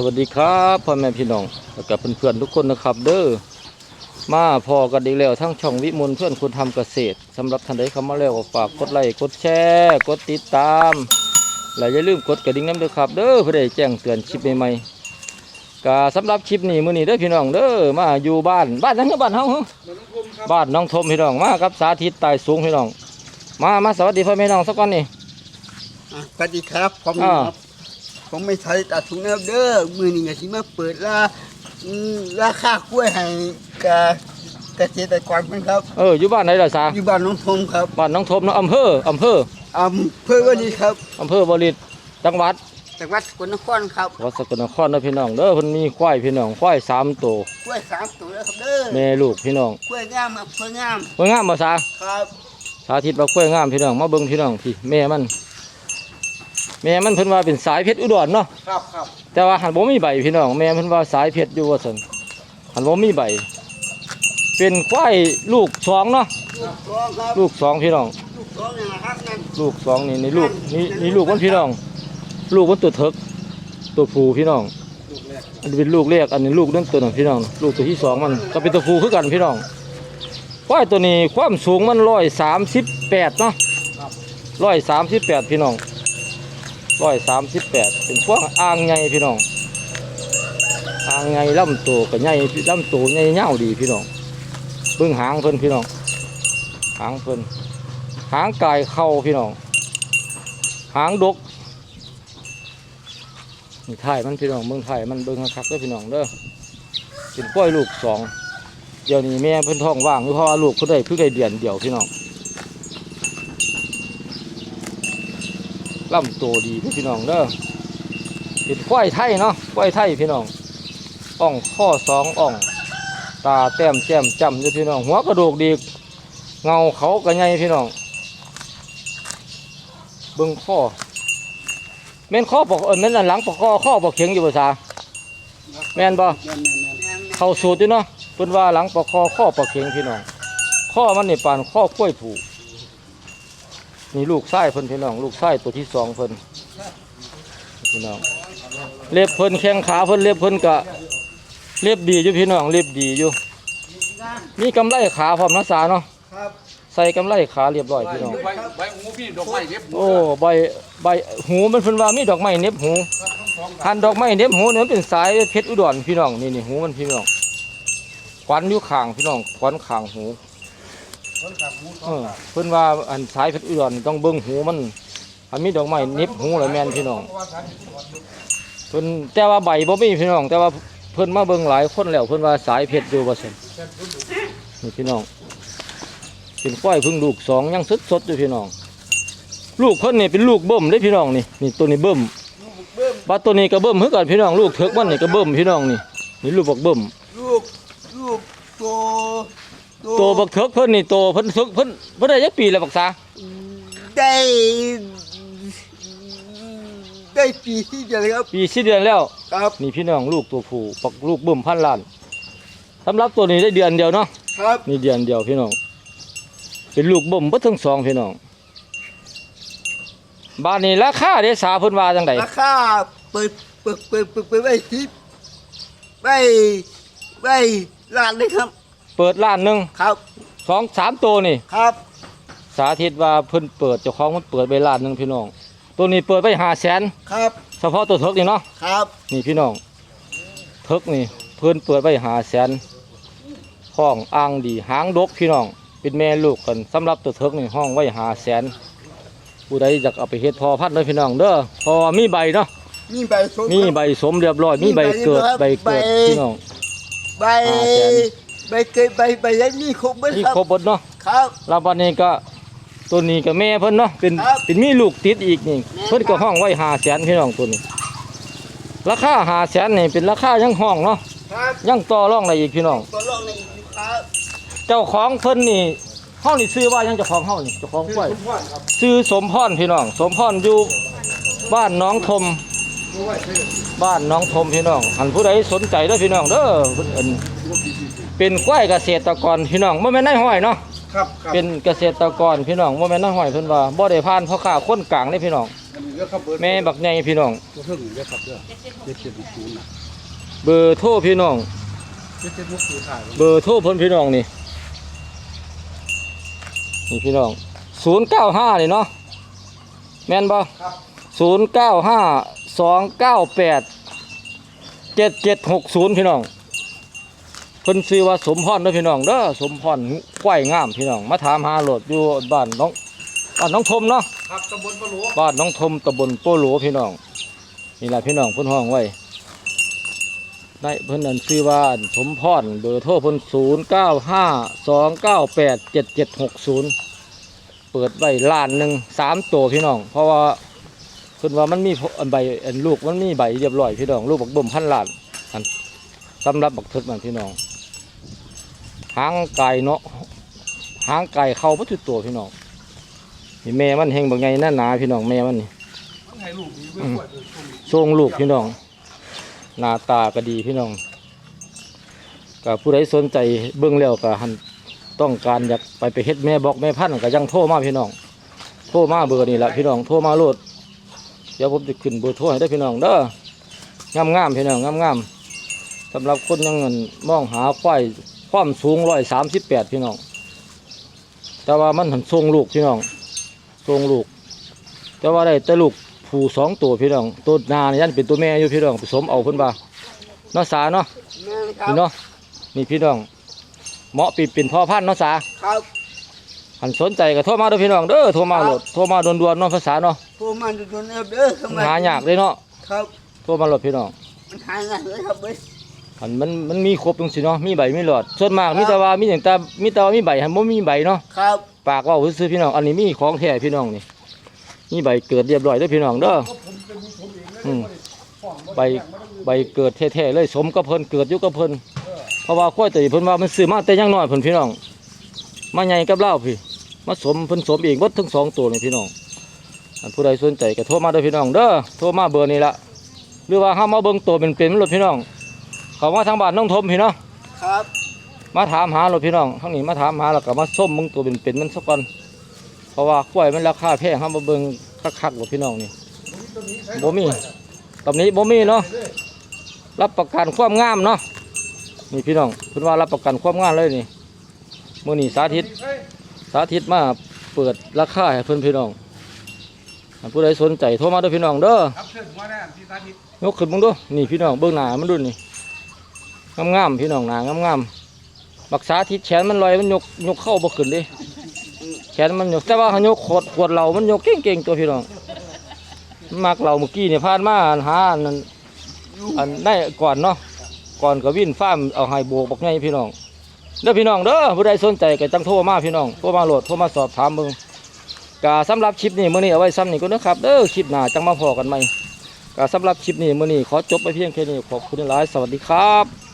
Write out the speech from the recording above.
สวัสดีครับพ่อแม่พี่น้องและกับเพื่อนๆทุกคนนะครับ เด้อมาพอกันอีกแล้วทั้งช่องวิมลเพื่อนคนทำเกษตรสำหรับท่านใดเข้ามาแล้วก็ฝากกดไลค์กดแชร์กดติดตามและอย่าลืมกดกระดิ่งน้ำด้วยครับ เด้อเพื่อได้แจ้งเตือนคลิปใหม่ๆก็สำหรับคลิปนี้มื้อนี้เด้อพี่น้องเด้อมาอยู่บ้านบ้านนั้นคือบ้านเฮาเหรอบ้านน้องทมพี่น้องมากับสาธิตตายสูงพี่น้อง มามาสวัสดีพ่อแม่น้องสักก่อนนี่ อะสวัสดีครับผมอ่า ครับ ผมไม่ใช่ตัดถุงนะครับเด้อมือหนึ่งก็สิมาเปิดราอืมราคากล้วยให้กับเกษตรกรเพิ่นครับ เอออยู่บ้านไหนล่ะสาอยู่บ้านน้องทงครับบ้านน้องทมเนาะอำเภออำเภออำเภอวันนี้ครับอำเภอบริตจังหวัดจังหวัดสกลนครครับวัดสกลนครเด้อพี่น้องเด้อเพิ่นมีควายพี่น้องควายสามตัวกล้วยสามตัวแล้วครับเด้อแม่ลูกพี่น้องกล้วยงามครับกล้วยงามเพิ่งงามบ่ซาครับ สาธิตว่าควายงามพี่น้องมาเบิ่งพี่น้องพี่แม่มัน แม่มันเพิ่นว่าเป็นสายเพชรอุดรเนาะครับครับแต่ว่าหันบ่มีใบพี่น้องแม่เพิ่นว่าสายเพชรอยู่ว่าซั่นหันบ่มีใบ เป็นควายลูกสองเนาะลูกสองครับลูกสองพี่น้อง ลูกสองนี่นะครับนั่นลูกสองนี่นี่ลูกนี่นี่ลูกมันพี่น้อง ลูกมันตัวเถิกตัวผู้พี่น้อง ลูกแรกอันนี้เป็นลูกแรกอันนี้ลูกนั่นตัวหนึ่งพี่น้อง ลูกตัวที่สองมันก็เป็นตัวผู้คือกันพี่น้องควายตัวนี้ความสูงมันร้อยสามสิบแปดเนาะร้อยสามสิบแปดพี่น้อง ร้อยสามสิบแปดเป็นพวกอ่างใหญ่พี่น้องอ่างใหญ่ำตัวกับใหญ่ำตัวใหญ่เงาดีพี่น้องเบื้องหางเพิ่นพี่น้องหางเพิ่นหางกายเข่าพี่น้องหางดกนี่ถ่ายมันพี่น้องเมืองไทยมันเบิ่งคักเด้อพี่น้องเด้อเป็นกล้วยลูกสองเดี๋ยวนี้แม่เพิ่นท้องว่างอยู่เพราะว่าลูกเพิ่นได้เพิ่งได้เดือนเดียวพี่น้อง ลำโตดีเด้อพี่น้องเด้อเป็นกล้วยไทยเนาะกล้วยไทยพี่น้องอ่องข้อสองอ่อง ตาแต้มแจ่มจำเด้อพี่น้องหัวกระโดกดีเงาเขากระไงพี่น้องเบิ่งข้อแม่นข้อปอกเออแม่นอันหลังปอกข้อข้อปอกเข็งอยู่ภาษาแม่นบ่แม่นแม่นแม่นเข้าสูตรอยู่เนาะเพิ่นว่าหลังปอกข้อข้อปอกเข็งพี่น้องข้อมันนี่ปานข้อกล้วยผู นี่ลูกไส้เพิ่นพี่น้อง ลูกไส้ตัวที่สองเพิ่นพี่น้องเล็บเพิ่นแข้งขาเพิ่นเล็บเพิ่นกะเล็บดีอยู่พี่น้องเล็บดีอยู่ มีกำไลขาพร้อมนะสาเนาะครับใส่กำไลขาเรียบร้อยพี่น้อง ใบใบหูพี่ดอกไม้เย็บหมูโอ้ใบใบหูมันเพิ่นว่ามีดอกไม้เหน็บหูหันดอกไม้เหน็บหูเนี่ยมันเป็นสายเพชรอุดรพี่น้องนี่นี่หูมันพี่น้องขวัญอยู่ข้างพี่น้องขวัญข้างหู เออเพิ่นว่าอันสายเพชรอุดรต้องเบิ่งหูมัน อันมีดอกไม้เหน็บหูเลยแม่นพี่น้องเพิ่นแต่ว่าใบบ่มีพี่น้อง แต่ว่าเพิ่นมาเบิ่งหลายคนแล้วเพิ่นว่าสายเพชรอยู่ว่าซั่นนี่พี่น้องเป็นควายเพิ่งลูกสองยังสดๆอยู่พี่น้อง ลูกเพิ่นนี่เป็นลูกเบิ่มเด้พี่น้องนี่นี่ตัวนี้เบิ่ม ลูกเบิ้มบัดตัวนี้ก็เบิ่มคือกันพี่น้องลูกเถิกมันนี่ก็เบิ่มพี่น้องนี่นี่ลูกบักเบิ่มลูกลูกโต โตบักเถิกเพิ่นนี่โตเพิ่นเถิกเพิ่นเพิ่นได้จักปีแล้วบักษาได้ได้ปีที่จะเลยครับ ปีสิเดือนแล้วครับนี่พี่น้องลูกตัวผู้ปักลูกเบิ่มพันล้านสำหรับตัวนี้ได้เดือนเดียวเนาะครับนี่เดือนเดียวพี่น้องเป็นลูกเบิ่มเบิดทั้งสองพี่น้องบ้านนี้ราคาเด้สาเพิ่นว่าจังไดราคาเปิดเปิดเปิดเปิดเปิดไว้ที่ไว้ไว้ร้านเลยครับ เปิดล้านหนึงครับสองสามตัวนี่ ครับสาธิตว่าเพิ่นเปิดเจ้าของมันเปิดไว้ล้านหนึงพี่น้อง ตัวนี้เปิดไป5แสนครับเฉพาะตัวเถิกนี่เนาะครับนี่พี่น้องเทิกนี่เพิ่นเปิดไปหาแสนห้องอ่างดีหางดกพี่น้อง เป็นแม่ลูกกันสำหรับตัวเทิกนี่ห้องไว้หาแสนผู้ใดอยากเอาไปเฮ็ดพอพัดเลยพี่น้องเด้อเพอมีใบเนาะมีใบสมมีใบสมเรียบร้อยมีใบเกิดใบเกิดพี่น้องใบห้าแสน ใบเกิดใบใบยันมีครบเบิ้มีครับ ครบหมดเนาะครับ แล้วบัดนี้ก็ตัวนี้ก็แม่เพิ่นเนาะเป็นครับเป็นมีลูกติดอีกนี่แม่เพิ่นก็ห้องไว้หาแสนพี่น้องตัวนี้ ราคาหาแสนนี่เป็นราคายังห้องเนาะครับยังต่อรองได้อีกพี่น้อง ตัวลองในอีกครับเจ้าของเพิ่นนี่เฮานี่ซื้อว่าหยังเจ้าของเฮานี่เจ้าของกล้วยซื้อสมพรพี่น้อง สมพรอยู่บ้านหน้องทม บ้านหน้องทมพี่น้องหันผู้ใดสนใจเด้อพี่น้องเด้อเพิ่นเอิ้น เป็นกล้วยเกษตรกรพี่น้องบ่แม่นนายห้อยเนาะครับครับเป็นเกษตรกรพี่น้องบ่แม่นนายห้อยเพิ่นว่าบ่ได้ผ่านพ่อค้าคนกลางเด้พี่น้องรเด้อครับเบอร์แม่บักใหญ่พี่น้องตัวเพิ่งเด้อครับเด้อเจ็ดเจ็ดหกศูนย์น่ะเบอร์โทรพี่น้อง เจ็ดเจ็ดหกศูนย์ถ่ายเบอร์โทรเพิ่นพี่น้องนี่นี่พี่น้องศูนย์เก้าห้านี่เนาะแม่นบ่ศูนย์เก้าห้าสองเก้าแปดเจ็ดเจ็ดหกศูนย์พี่น้องเพิ่นซื้อว่าสมพรเด้อพี่น้องเด้อสมพรควายงามพี่น้องมาถามหาโหลดอยู่บ้านน้องบ้านน้องทมเนาะครับตำบลปะโหลบ้านน้องทมตำบลโปโหลพี่น้องนี่แหละพี่น้องเพิ่นห้องไว้ได้เพิ่นนั่นชื่อว่าสมพรเบอร์โทรเพิ่นศูนย์เก้าห้าสองเก้าแปดเจ็ดเจ็ดหกศูนย์เปิดไว้ล้านหนึ่งสามตัวพี่น้อง เพราะว่าเพิ่นว่ามันมีอันใบอันลูกมันมีใบเรียบร้อยพี่น้องลูกบักบ่มพันล้านอันสำหรับบักทึดมันพี่น้อง หางไก่เนาะหางไก่เข้าพัทุกตัวพี่น้องนี่แม่มันเฮงบางไงหน้าหนาพี่น้องแม่มันนี่มันให้ลูกดีเว้ยกล้วยเด้อช่วงนี้ทรงลูกพี่น้องหน้าตาก็ดีพี่น้องกับผู้ใดสนใจเบื้องแล้วก็หันต้องการอยากไปไปเฮ็ดแม่บอกแม่พันธุ์ก็ยังโทรมาพี่น้องโทรมาเบอร์นี่แหละพี่น้องโทรมาโลดเดี๋ยวผมจะขึ้นเบอร์โทรให้ได้อพี่น้องเด้องามงามๆพี่น้องงามงามๆสำหรับคนยังเงินมองหาควาย ความสูงร้อยสามสิบแปดพี่น้อง แต่ว่ามันหันทรงลูกพี่น้องทรงลูก แต่ว่าได้แต่ลูกผูสองตัวพี่น้องตัวหนานี่ยันเป็นตัวแม่อยู่พี่น้องผสมเอาเพิ่นบ่าเนาะสาเนาะแม่นครันี่บเนาะนี่พี่น้อง เหมาะปีเป็นพ่อพันธุ์เนาะสาครับหันสนใจก็โทรมาเด้อพี่น้องเด้อโทรมาโหลดโทรมาด่วนๆเนาะภาษาเนาะโทรมาดูตัวนะครับเด้อสมันมัยหายากเลยเนาะครับโทรมาโหลดพี่น้องมันหายากเลยครับเว้ ยหันมันมันมีครบจังซี่เนาะมีใบมีหลอดส่วนมากมีแต่ว่ามีอย่างแต่มีแต่ว่ามีใบหันบ่มีใบเนาะครับปากเว่าซื่อๆพี่น้องอันนี้มีของแท้พี่น้องนี่มีใบเกิดเรียบร้อยเด้อพี่น้องเด้ออืมใบใบเกิดแท้ๆเลยสมกับเพิ่นเกิดอยู่กับเพิ่นเพราะว่าข้อยตัวนี้เพิ่นว่ามันซื้อมาแต่ยังน้อยเพิ่นพี่น้อง มาใหญ่กับเล่าพี่มาสมเพิ่นสมเองหมดทั้งสองตัวนี่พี่น้องอันผู้ใดสนใจก็โทรมาเด้อพี่น้องเด้อโทรมาเบอร์นี้ละหรือว่าเฮามาเบิ่งตัวเป็นๆมันโลดพี่น้อง เขามาทางบ้านน้องทมพี่เนาะครับ มาถามหาโลดพี่น้องทางนี้มาถามหาแล้วก็มาส้มมึงตัวเป็นๆมันสักก่อนเพราะว่ากล้วยมันราคาแพงเฮามาเบิ่งคักๆโลดพี่น้องนี่บ่มีตำนี้บ่มีเนาะรับประกันความงามเนาะนี่พี่น้องเพิ่นว่ารับประกันความงามเลยนี่มื้อนี้สาธิต สาธิตมาเปิดราคาให้เพิ่นพี่น้องอันผู้ใดสนใจโทรมาเด้อพี่น้องเด้อครับเชิญหัวแน่ที่สาธิตยกขึ้นมึงดูนี่พี่น้องเบิ่งหน้ามันดูนี่ งามๆพี่น้องหนางามๆบักสาธิตแขนมันลอยมันยกยกเข้าบ่ขึ้นดิแขนมันยกแต่ว่าเขายกขดขวดเหล้ามันยกเก่งๆตัวพี่น้องมักเหล้าเมื่อกี้เนี่ยผ่านมาหาอันนั้นอันได้ก่อนเนาะก่อนก็วิ่นฟ้ามเอาไฮโบกบอกไงพี่น้องเด้อพี่น้องเด้อผู้ใดสนใจก็จังโทรมาพี่น้องโทรมาโหลดโทรมาสอบถามมึงกาสำหรับคลิปนี้มื้อนี้เอาไว้ซ้ำนี่ก็นะครับเด้อคลิปหน้าจังมาพอกันใหม่กาสำหรับคลิปนี้มื้อนี้ขอจบไปเพียงแค่นี้ขอบคุณหลายสวัสดีครับ